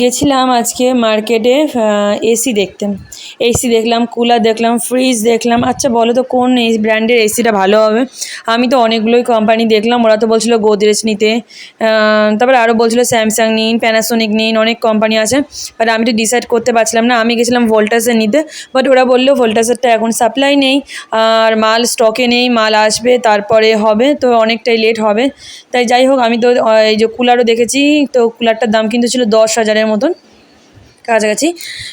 গেছিলাম আজকে মার্কেটে এসি দেখতে। এসি দেখলাম, কুলার দেখলাম ফ্রিজ দেখলাম। আচ্ছা বলো তো, কোন ব্র্যান্ডের এসিটা ভালো হবে? আমি তো অনেকগুলোই কোম্পানি দেখলাম, ওরা তো বলছিলো গোদরেজ নিতে। তারপরে আরও বলছিলো স্যামসাং নিন প্যানাসোনিক নিন, অনেক কোম্পানি আছে। বাট আমি তো ডিসাইড করতে পারছিলাম না, আমি গেছিলাম ভোল্টাসের নিতে। বাট ওরা বলল ভোল্টাসেরটা এখন সাপ্লাই নেই, আর মাল স্টকে নেই, মাল আসবে, তারপরে হবে, তো অনেকটাই লেট হবে। তাই যাই হোক, আমি তো এই যে কুলারও দেখেছি, তো কুলারটার দাম কিন্তু ছিল দশ হাজারের মতন কাছাকাছি।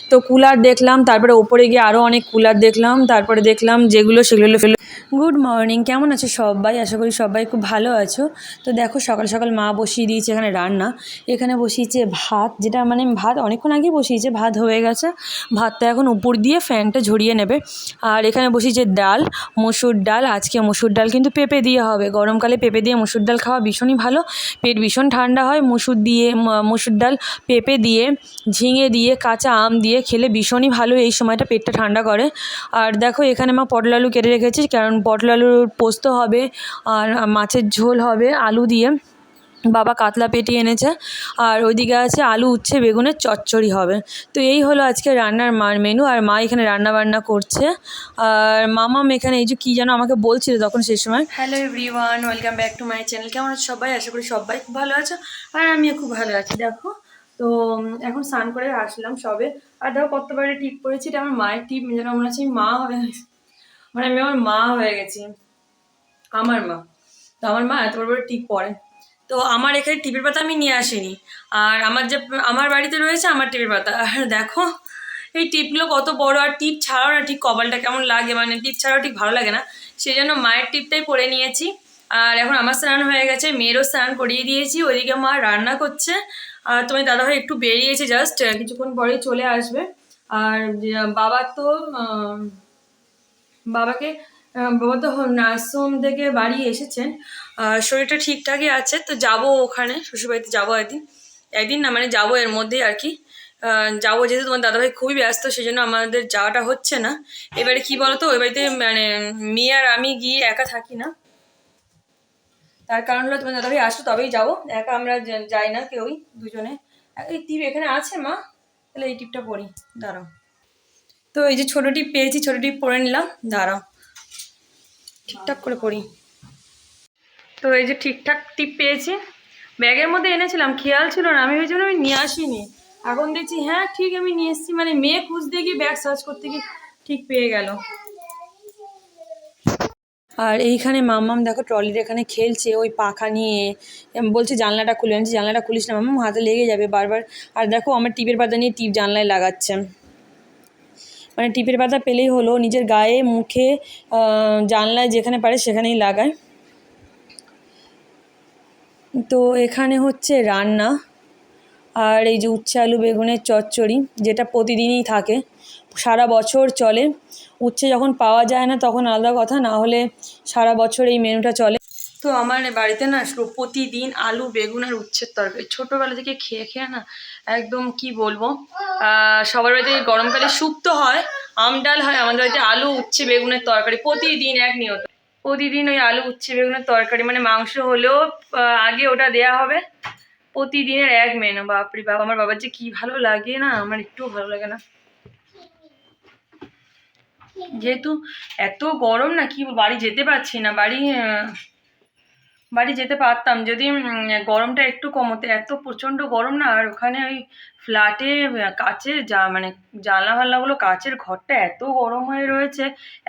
তো কুলার দেখলাম, তারপরে ওপরে গিয়ে আরও অনেক কুলার দেখলাম, তারপরে দেখলাম যেগুলো সেগুলো ফেলো গুড মর্নিং কেমন আছো সবাই? আশা করি সবাই খুব ভালো আছো। তো দেখো, সকাল সকাল মা বসিয়ে দিয়েছে এখানে রান্না। এখানে বসিয়েছে ভাত, যেটা মানে ভাত অনেকক্ষণ আগে বসিয়েছে, ভাত হয়ে গেছে। ভাতটা এখন উপর দিয়ে ফ্যানটা ঝরিয়ে নেবে। আর এখানে বসিয়েছে ডাল, মসুর ডাল। আজকে মসুর ডাল কিন্তু পেঁপে দিয়ে হবে। গরমকালে পেঁপে দিয়ে মসুর ডাল খাওয়া ভীষণই ভালো। পেট ভীষণ ঠান্ডা হয়। মসুর দিয়ে মসুর ডাল পেঁপে দিয়ে, ঝিঙে দিয়ে, কাঁচা আম দিয়ে খেলে ভীষণই ভালো। এই সময়টা পেটটা ঠান্ডা করে। আর দেখো, এখানে মা পটল আলু কেটে রেখেছি। কারণ পটল আলুর পোস্ত হবে আর মাছের ঝোল হবে আলু দিয়ে। বাবা কাতলা পেটি এনেছে আর ওইদিকে আছে আলু, উচ্ছে, বেগুনের চচ্চড়ি হবে। তো এই হলো আজকে রান্নার মার মেনু আর মা এখানে রান্না বান্না করছে। আর মামাম এখানে এই যে কী যেন আমাকে বলছিল তখন সেই সময়। Hello everyone welcome back to my channel কেমন আছো সবাই? আশা করি সবাই খুব ভালো আছো আর আমিও খুব ভালো আছি। দেখো, তো এখন স্নান করে আসলাম সবে। আর দেখো কতবারে টিপ পড়েছি, এটা আমার মায়ের টিপ। যেন মনে হচ্ছে মা গেছি মানে আমি আমার মা হয়ে গেছি। আমার মা। তো আমার মা এত বড় বড় টিপ পরে। তো আমার এখানে টিপের পাতা আমি নিয়ে আসিনি। আর আমার যে, আমার বাড়িতে রয়েছে আমার টিপের পাতা। আর দেখো, এই টিপগুলো কত বড় আর টিপ ছাড়াও না ঠিক কপালটা কেমন লাগে। মানে টিপ ছাড়াও ঠিক ভালো লাগে না। সেই জন্য মায়ের টিপটাই পরে নিয়েছি। আর এখন আমার স্নান হয়ে গেছে। মেয়েরও স্নান করিয়ে দিয়েছি। ওইদিকে মা রান্না করছে। আর তোমার দাদাভাই একটু বেরিয়েছে জাস্ট। কিছুক্ষণ পরেই চলে আসবে। আর বাবার তো বাবাকে বাবা তো নার্সিংহোম থেকে বাড়ি এসেছেন। শরীরটা ঠিকঠাকই আছে, তো যাব ওখানে, শ্বশুরবাড়িতে যাব একদিন। একদিন না মানে যাব এর মধ্যেই আর কি। যাব যেহেতু তোমার দাদাভাই খুবই ব্যস্ত সেই জন্য আমাদের যাওয়াটা হচ্ছে না। এবারে কি বলতো, ওই বাড়িতে মানে মেয়ে আর আমি গিয়ে একা থাকি না। তার কারণ হলো তোমার দাদাভাই আসো তবেই যাব। একা আমরা যাই না কেউই, দুজনে। এই টিপ এখানে আছে মা? তাহলে এই টিপটা পড়ি, দাঁড়াও। তো এই যে ছোটো টিপ পেয়েছি ছোটো টিপ পরে নিলাম। দাঁড়াও। ঠিকঠাক করে পড়ি তো এই যে ঠিকঠাক টিপ পেয়েছি। ব্যাগের মধ্যে এনেছিলাম, খেয়াল ছিল না, আমি ভেবেছিলাম আমি নিয়ে আসিনি। এখন দেখছি হ্যাঁ ঠিক আমি নিয়ে এসেছি মানে মেয়ে খুঁজতে গিয়ে ব্যাগ সার্চ করতে গিয়ে ঠিক পেয়ে গেল। আর এইখানে মাম্মাম দেখো ট্রলির এখানে খেলছে, ওই পাখা নিয়ে। বলছে, জানলাটা খুলে আনছি জানলাটা খুলিস না মাম্মাম, হাতে লেগে যাবে বারবার। আর দেখো, আমার টিপের পাতা নিয়ে টিপ জানলায় লাগাচ্ছে। মানে টিপের পাতা পেলেই হলো, নিজের গায়ে, মুখে জানলায় যেখানে পারে সেখানেই লাগায়। তো এখানে হচ্ছে রান্না আর এই যে উচ্ছে আলু বেগুনের চচ্চড়ি, যেটা প্রতিদিনই থাকে, সারা বছর চলে। উচ্ছে যখন পাওয়া যায় না তখন আলাদা কথা, না হলে সারা বছর এই মেনুটা চলে। তো আমার বাড়িতে না প্রতিদিন আলু, বেগুন আর উচ্ছের তরকারি। ছোটোবেলা থেকে খেয়ে খেয়ে না একদম কি বলব সবার বাড়িতে গরমকালে স্যুপ তো হয়, আম ডাল হয়, আমাদের বাড়িতে আলু, উচ্ছে, বেগুনের তরকারি প্রতিদিন এক নিয়ত। প্রতিদিন ওই আলু, উচ্ছে, বেগুনের তরকারি মানে মাংস হলেও আগে ওটা দেয়া হবে, প্রতিদিনের এক মেনু। বাপরে বাবা আমার বাবার যে কি ভালো লাগে না, আমার একটু ভালো লাগে না। যেহেতু এত গরম না, কি বাড়ি যেতে পারছি না, বাড়ি বাড়ি যেতে পারতাম। যদি গরমটা একটু কমতে, এত প্রচণ্ড গরম না, আর ওখানে ওই ফ্ল্যাটে কাচের যা মানে জানলা ফাল্লাগুলো কাচের ঘরটা এত গরম হয়ে রয়েছে,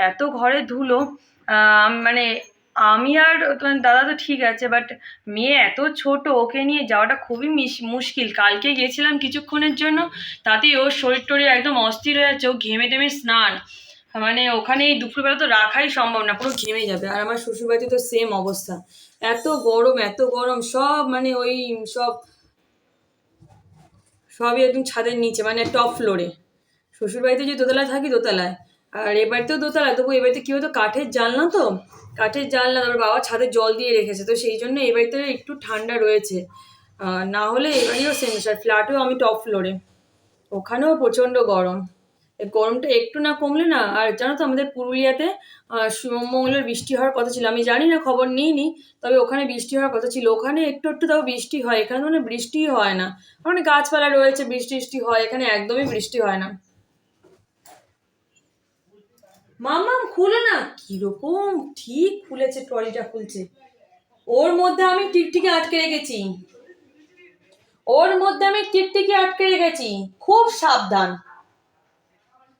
এত ঘরে ধুলো মানে আমি আর দাদা তো ঠিক আছে বাট মেয়ে এত ছোট, ওকে নিয়ে যাওয়াটা খুবই মুশকিল। কালকে গেছিলাম কিছুক্ষণের জন্য, তাতেই ওর শরীর টরীর একদম অস্থির হয়ে যাচ্ছে ও ঘেমে টেমে স্নান। মানে ওখানে এই দুপুরবেলা তো রাখাই সম্ভব না, পুরো ঘেমে যাবে। আর আমার শ্বশুরবাড়িতে তো সেম অবস্থা। এত গরম এত গরম, সব মানে ওই সব, সবই একদম ছাদের নিচে মানে টপ ফ্লোরে শ্বশুরবাড়িতে যে দোতলায় থাকি, দোতলায়। আর এ বাড়িতেও দোতলায় তবু এ বাড়িতে কী হতো কাঠের জানলা তো? কাঠের জানলা, তারপর বাবা ছাদে জল দিয়ে রেখেছে, তো সেই জন্য এ বাড়িতে একটু ঠান্ডা রয়েছে। না হলে এবারেও সেম ফ্ল্যাটেও আমি টপ ফ্লোরে ওখানেও প্রচণ্ড গরম। গরমটা একটু না কমলে না, আর জানো তো আমাদের পুরুলিয়াতে শিবমঙ্গলের বৃষ্টি হওয়ার কথা ছিল। আমি জানি না, খবর নিইনি, তবে ওখানে বৃষ্টি হওয়ার কথা ছিল। ওখানে একটু একটু তাও বৃষ্টি হয়, এখানে মানে বৃষ্টিই হয় না। ওখানে গাছপালা রয়েছে, বৃষ্টি বৃষ্টি হয়, এখানে একদমই বৃষ্টি হয় না। মামাম খুলে না। কীরকম ঠিক খুলেছে, ট্রলিটা খুলছে। ওর মধ্যে আমি টিকটিকি আটকে রেখেছি। ওর মধ্যে আমি টিকটিকি আটকে রেখেছি। খুব সাবধান।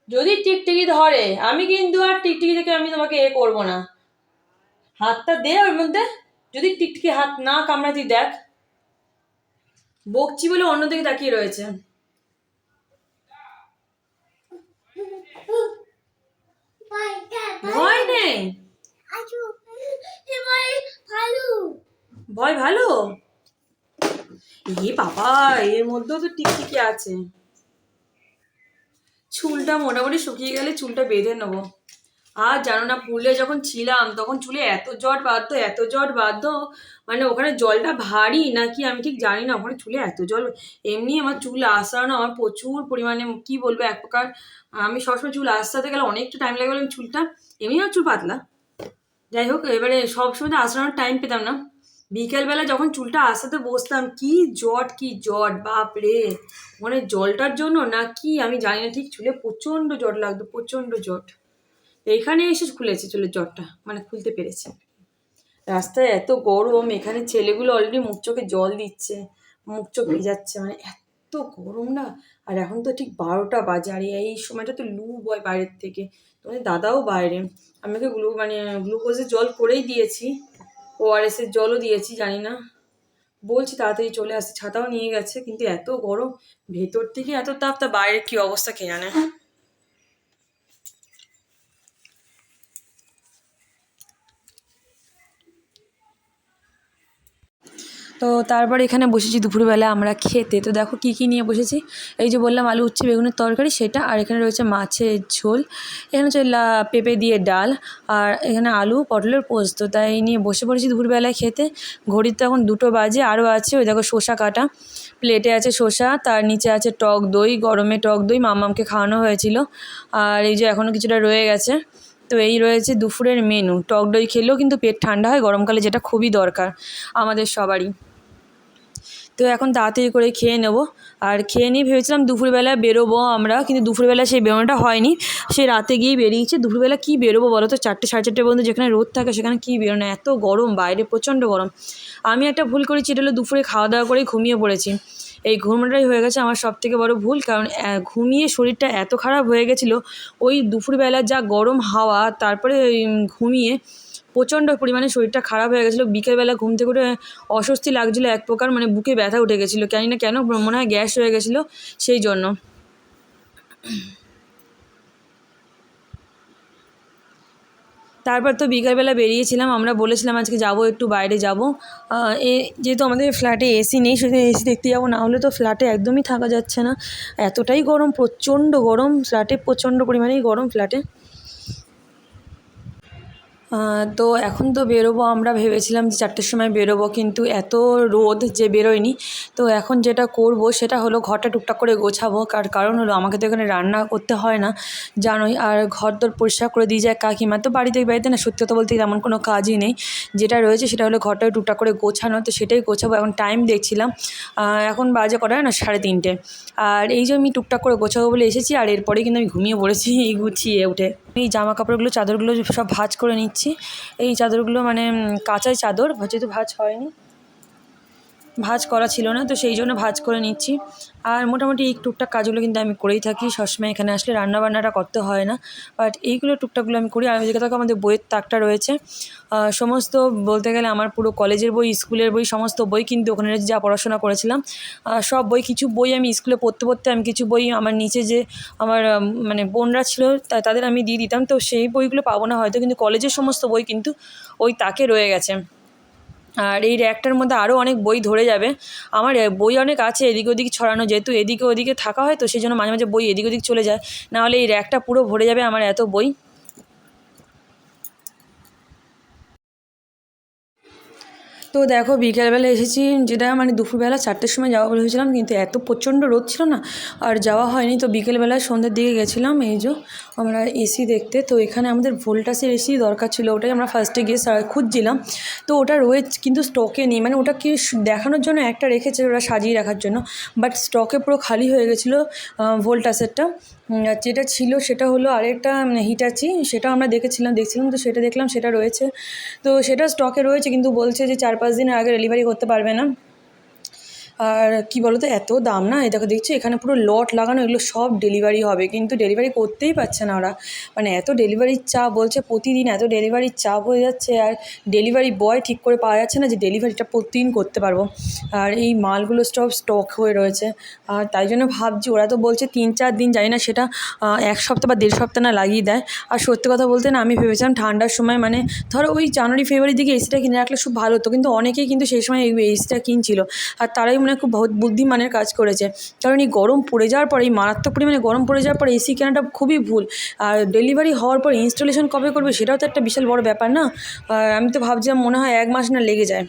যদি টিকটিকি ধরে, আমি কিন্তু আর টিকটিকি থেকে আমি তোমাকে এ করব না। হাতটা দে ওর মধ্যে। যদি টিকটিকি হাত না কামড়া তুই দেখ। বকছি বলে অন্যদিকে তাকিয়ে রয়েছে। ভয় নেই? ভয় ভালো? এ বাবা, এর মধ্যেও তো টিকটিকি আছে। চুলটা মোটামুটি শুকিয়ে গেলে চুলটা বেঁধে নেব। আর জানো না পুরুলিয়া যখন ছিলাম, তখন চুলে এত জট বাঁধতো, এত জট বাঁধতো মানে ওখানে জলটা ভারী নাকি আমি ঠিক জানি না, ওখানে চুলে এত জল, এমনি আমার চুল আসানো আমার প্রচুর পরিমাণে কি বলব, এক প্রকার, আমি সবসময় চুল আসতে গেলে অনেকটা টাইম লাগে চুলটা এমনি আমার চুল পাতলা। যাই হোক, এবারে সবসময় তো আসানোর টাইম পেতাম না। বিকেলবেলা যখন চুলটা আসাতে বসতাম, কি জট কি জট, বাপ রে। মানে জলটার জন্য না কি, আমি জানি না, ঠিক চুলে প্রচণ্ড জট লাগতো, প্রচণ্ড জট। এইখানে এসে খুলেছে চুলের জটটা মানে খুলতে পেরেছে। রাস্তায় এত গরম, এখানে ছেলেগুলো অলরেডি মুখ চোখে জল দিচ্ছে, মুখ চোখ ভেজাচ্ছে মানে এত গরম না। আর এখন তো ঠিক বারোটা বাজে, আর এই সময়টা তো লু বয় বাইরের থেকে। তোমাদের দাদাও বাইরে, আমি ওকে গ্লু মানে গ্লুকোজের জল করেই দিয়েছি। ওআরএস এর জলও দিয়েছি জানি না বলছি তাড়াতাড়ি চলে আসছে ছাতাও নিয়ে গেছে, কিন্তু এত গরম, ভেতর থেকে এত তাপ, তা বাইরের কি অবস্থা কে জানে? তো তারপর এখানে বসেছি দুপুরবেলা আমরা খেতে। তো দেখো কী কী নিয়ে বসেছি? এই যে বললাম আলু, উচ্ছে, বেগুনের তরকারি, সেটা, আর এখানে রয়েছে মাছের ঝোল। এখানে হচ্ছে পেঁপে দিয়ে ডাল, আর এখানে আলু, পটলের পোস্ত। তাই নিয়ে বসে পড়েছি দুপুরবেলায় খেতে। ঘড়ির তো এখন দুটো বাজে, আরও আছে ওই দেখো শসা কাটা। প্লেটে আছে শসা, তার নিচে আছে টক দই, গরমে টক দই মামামকে খাওয়ানো হয়েছিল। আর এই যে এখনও কিছুটা রয়ে গেছে। তো এই রয়েছে দুপুরের মেনু টক দই খেলেও কিন্তু পেট ঠান্ডা হয়, গরমকালে যেটা খুবই দরকার আমাদের সবারই। তো এখন তাড়াতাড়ি করে খেয়ে নেব। আর খেয়ে নিয়ে ভেবেছিলাম দুপুরবেলা বেরোবো আমরা, কিন্তু দুপুরবেলা সেই বেরোনোটা হয়নি। সে রাতে গিয়ে বেরিয়েছে। দুপুরবেলা কী বেরোবো বলো তো? চারটে, সাড়ে চারটে পর্যন্ত যেখানে রোদ থাকে সেখানে কী বেরোনো? এত গরম, বাইরে প্রচণ্ড গরম। আমি একটা ভুল করেছি, এটা হলো দুপুরে খাওয়া দাওয়া করেই ঘুমিয়ে পড়েছি। এই ঘুমটাই হয়ে গেছে আমার সব থেকে বড় ভুল, কারণ ঘুমিয়ে শরীরটা এত খারাপ হয়ে গেছিল, ওই দুপুরবেলা যা গরম হাওয়া, তারপরে ঘুমিয়ে প্রচণ্ড পরিমাণে শরীরটা খারাপ হয়ে গেছিল। বিকেলবেলা ঘুম থেকে উঠে অস্বস্তি লাগছিল, এক প্রকার মানে বুকে ব্যথা উঠে গেছিল। জানি না কেন মনে হয় গ্যাস হয়ে গেছিল সেই জন্য। তারপর তো বিকালবেলা বেরিয়েছিলাম, আমরা বলেছিলাম আজকে যাব, একটু বাইরে যাব। এ, যেহেতু আমাদের ফ্ল্যাটে এসি নেই, শুধু এসি দেখতে যাব, না হলে তো ফ্ল্যাটে একদমই থাকা যাচ্ছে না। এতটাই গরম, প্রচণ্ড গরম, ফ্ল্যাটে প্রচণ্ড পরিমাণেই গরম ফ্ল্যাটে। তো এখন তো বেরোবো, আমরা ভেবেছিলাম যে চারটের সময় বেরোবো, কিন্তু এত রোদ যে বেরোয়নি। তো এখন যেটা করব, সেটা হলো ঘরটা টুকটাক করে গোছাবো, কার, কারণ হলো আমাকে তো এখানে রান্না করতে হয় না, জানোই। আর ঘর তোর পরিষ্কার করে দিয়ে যায় কাকিমা। তো বাড়িতে বাড়িতে না, সত্যি কথা বলতে তেমন কোনো কাজই নেই। যেটা রয়েছে সেটা হলো ঘরটা টুকটাক করে গোছানো, তো সেটাই গোছাবো। এখন টাইম দেখছিলাম এখন বাজে কটা না সাড়ে তিনটে। আর এই যে আমি টুকটাক করে গোছাবো বলে এসেছি, আর এরপরে কিন্তু আমি ঘুমিয়ে পড়েছি গুছিয়ে উঠে। এই জামা কাপড়গুলো চাদরগুলো সব ভাঁজ করে নিচ্ছি। এই চাদরগুলো মানে কাঁচাই চাদর, যেহেতু ভাঁজ হয়নি। ভাঁজ করা ছিল না, তো সেই জন্য ভাজ করে নিচ্ছি। আর মোটামুটি এই টুকটাক কাজগুলো কিন্তু আমি করেই থাকি, সবসময় এখানে আসলে রান্না বান্নাটা করতে হয় না। বাট এইগুলো টুকটাকগুলো আমি করি, আর ওইদিকে দেখো আমাদের বইয়ের তাকটা রয়েছে। সমস্ত বলতে গেলে আমার পুরো কলেজের বই, স্কুলের বই, সমস্ত বই কিন্তু ওখানে যা পড়াশোনা করেছিলাম। সব বই, কিছু বই আমি স্কুলে পড়তে পড়তে আমি কিছু বই আমার নিচে যে আমার মানে বোনরা ছিল তাদের আমি দিয়ে দিতাম, তো সেই বইগুলো পাবো না, হয়তো কিন্তু কলেজের সমস্ত বই কিন্তু ওই তাকে রয়ে গেছে। আর এই র্যাকটার মধ্যে আরও অনেক বই ধরে যাবে। আমার বই অনেক আছে এদিক ওদিক ছড়ানো, যেহেতু এদিকে ওদিকে থাকা হয় তো সেই জন্য মাঝে মাঝে বই এদিক ওদিক চলে যায়। নাহলে এই র্যাকটা পুরো ভরে যাবে আমার এত বই। তো দেখো বিকেলবেলা এসেছি যেটা মানে দুপুরবেলা চারটের সময় যাওয়া বলেছিলাম কিন্তু এত প্রচণ্ড রোদ ছিল না আর যাওয়া হয়নি। তো বিকেলবেলা সন্ধ্যের দিকে গেছিলাম, এই যে আমরা এসি দেখতে। তো এখানে আমাদের ভোল্টাসের এসি দরকার ছিল, ওটাই আমরা ফার্স্টে গিয়ে খুঁজছিলাম। তো ওটা রয়েছে কিন্তু স্টকে নেই মানে ওটা কি দেখানোর জন্য একটা রেখেছে ওরা সাজিয়ে রাখার জন্য। বাট স্টকে পুরো খালি হয়ে গেছিল ভোল্টাসেরটা। যেটা ছিল সেটা হলো আরেকটা হিটাচি সেটা আমরা দেখেছিলাম, দেখছিলাম তো সেটা দেখলাম, সেটা রয়েছে। তো সেটা স্টকে রয়েছে, কিন্তু বলছে যে চার পাঁচ দিনের আগে ডেলিভারি করতে পারবে না। আর কি বলতো, এত দাম না? এই দেখো দেখছি, এখানে পুরো লট লাগানো, এগুলো সব ডেলিভারি হবে। কিন্তু ডেলিভারি করতেই পারছে না ওরা। মানে এত ডেলিভারির চাপ বলছে প্রতিদিন, এত ডেলিভারির চাপ হয়ে যাচ্ছে। আর ডেলিভারি বয় ঠিক করে পাওয়া যাচ্ছে না যে ডেলিভারিটা প্রতিদিন করতে পারব। আর এই মালগুলো সব স্টক হয়ে রয়েছে। আর তাই জন্য ভাবছি, ওরা তো বলছে তিন চার দিন, জানি না সেটা এক সপ্তাহ বা দেড় সপ্তাহ না লাগিয়ে দেয়। আর সত্যি কথা বলতে না, আমি ভেবেছিলাম ঠান্ডার সময় মানে ধরো ওই জানুয়ারি, ফেব্রুয়ারির দিকে এসিটা কিনে রাখলে খুব ভালো হতো। কিন্তু অনেকেই কিন্তু সেই সময় এই এসিটা কিনছিল। আর তারাই মনে হয় খুব বুদ্ধিমানের কাজ করেছে। কারণ এই গরম পড়ে যাওয়ার পরে, এই মারাত্মক পরিমাণে গরম পড়ে যাওয়ার পরে এসি কেনাটা খুবই ভুল। আর ডেলিভারি হওয়ার পর ইনস্টলেশন কবে করবে সেটাও তো একটা বিশাল বড় ব্যাপার না? আমি তো ভাবছিলাম মনে হয় এক মাস না লেগে যায়।